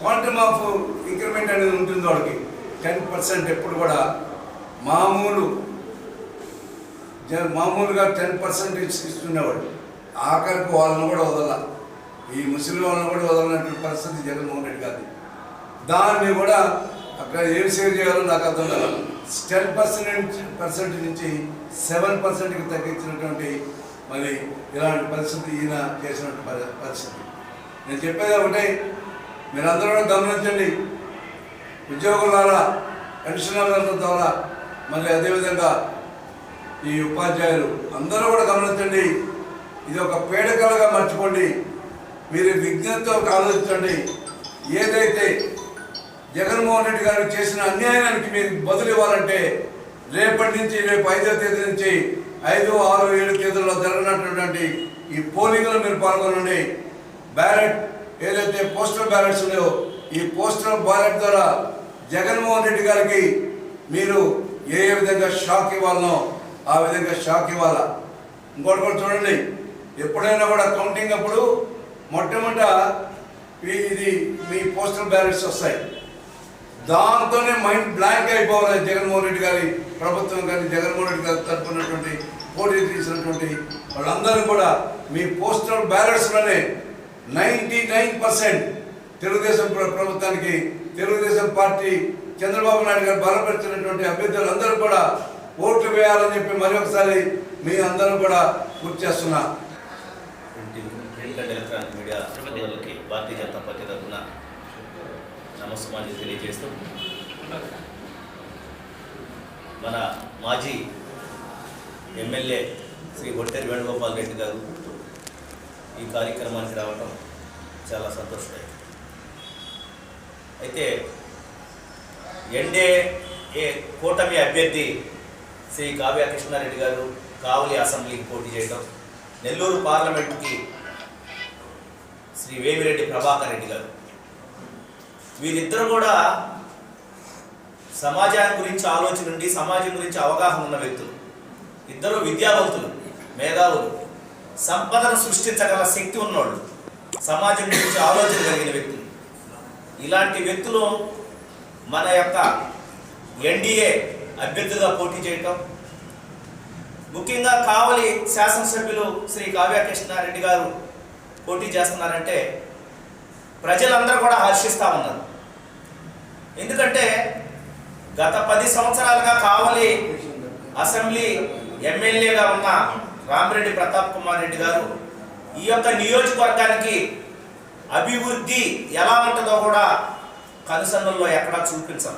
Quantum of increment అనేది ఉంటుంది వాళ్ళకి టెన్ పర్సెంట్ ఎప్పుడు కూడా మామూలు మామూలుగా టెన్ పర్సెంట్ ఇస్తున్నవాడు. ఆఖరికి వాళ్ళని కూడా వదల. ఈ ముస్లిం వాళ్ళని కూడా వదలనటువంటి పరిస్థితి జగన్మోహన్ రెడ్డి గారి దాన్ని కూడా అక్కడ ఏం సేవ్ చేయాలో నాకు అర్థం కాదు. టెన్ పర్సెంట్ పర్సెంట్ నుంచి సెవెన్ పర్సెంట్కి తగ్గించినటువంటి మరి ఇలాంటి పరిస్థితి ఈయన చేసినటువంటి పరిస్థితి. నేను చెప్పేది ఒకటే మీరందరూ కూడా గమనించండి. ఉద్యోగుల ద్వారా పెన్షనర్ల ద్వారా మళ్ళీ అదేవిధంగా ఈ ఉపాధ్యాయులు అందరూ కూడా గమనించండి. ఇది ఒక పేడకలుగా మర్చిపోండి మీరు విజ్ఞతతో ఆలోచించండి. ఏదైతే జగన్మోహన్ రెడ్డి గారు చేసిన అన్యాయానికి మీరు బదులు ఇవ్వాలంటే రేపటి నుంచి రేపు ఐదో తేదీ నుంచి ఐదు ఆరు ఏడు తేదీల్లో జరగనటువంటి ఈ పోలింగ్లో మీరు పాల్గొనండి. బ్యాలెట్ ఏదైతే పోస్టల్ బ్యాలెట్స్ ఉన్నాయో ఈ పోస్టల్ బ్యాలెట్ ద్వారా జగన్మోహన్ రెడ్డి గారికి మీరు ఏ ఏ విధంగా షాక్ ఇవ్వాలనో ఆ విధంగా షాక్ ఇవ్వాలా? ఇంకోటి కూడా చూడండి. ఎప్పుడైనా కూడా కౌంటింగ్ అప్పుడు మొట్టమొదట ఇది మీ పోస్టల్ బ్యాలెట్స్ వస్తాయి. దాంతోనే మైండ్ బ్లాంక్ అయిపోవాలి జగన్మోహన్ రెడ్డి గారి ప్రభుత్వం కానీ జగన్మోహన్ రెడ్డి గారి తరపునటువంటి పోటీ తీసినటువంటి వాళ్ళందరూ కూడా మీ పోస్టల్ బ్యాలెట్స్లోనే నైంటీ నైన్ పర్సెంట్ తెలుగుదేశం ప్ర- ప్రభుత్వానికి తెలుగుదేశం పార్టీ చంద్రబాబు నాయుడు గారు బలపరిచినటువంటి అభ్యర్థులు అందరూ కూడా ఓట్లు వేయాలని చెప్పి మరి ఒకసారి మీ అందరూ కూడా గుర్తు చేస్తున్నా. ఎలక్ట్రానిక్ మీడియా సోదరులకి భారతీయ జనతా పార్టీ తరఫున నమస్కారం తెలియజేస్తూ మన మాజీ ఎమ్మెల్యే శ్రీ ఒట్టేరి వేణుగోపాల్ రెడ్డి గారు ఈ కార్యక్రమానికి రావటం చాలా సంతోషమే అయితే ఎన్డీఏ కూటమి అభ్యర్థి శ్రీ కావ్య కృష్ణారెడ్డి గారు కావలి అసెంబ్లీకి పోటీ చేయడం నెల్లూరు పార్లమెంట్కి శ్రీ వేమిరెడ్డి ప్రభాకర్ రెడ్డి గారు. వీరిద్దరూ కూడా సమాజాన్ని గురించి ఆలోచన నుండి సమాజం గురించి అవగాహన ఉన్న వ్యక్తులు. ఇద్దరు విద్యావంతులు మేధావులు. సంపదను సృష్టించగల శక్తి ఉన్నోళ్ళు సమాజం గురించి ఆలోచన కలిగిన వ్యక్తులు ఇలాంటి వ్యక్తులు మన యొక్క ఎన్డీఏ అభ్యర్థిగా పోటీ చేయటం ముఖ్యంగా కావలి శాసనసభ్యులు శ్రీ కావ్యకృష్ణారెడ్డి గారు పోటీ చేస్తున్నారంటే ప్రజలందరూ కూడా హర్షిస్తూ ఉన్నారు. ఎందుకంటే గత పది సంవత్సరాలుగా కావలి అసెంబ్లీ ఎమ్మెల్యేగా ఉన్న రామిరెడ్డి ప్రతాప్ కుమార్ రెడ్డి గారు ఈ యొక్క నియోజకవర్గానికి అభివృద్ధి ఎలా ఉంటుందో కూడా కనుసన్నల్లో ఎక్కడా చూపించాలి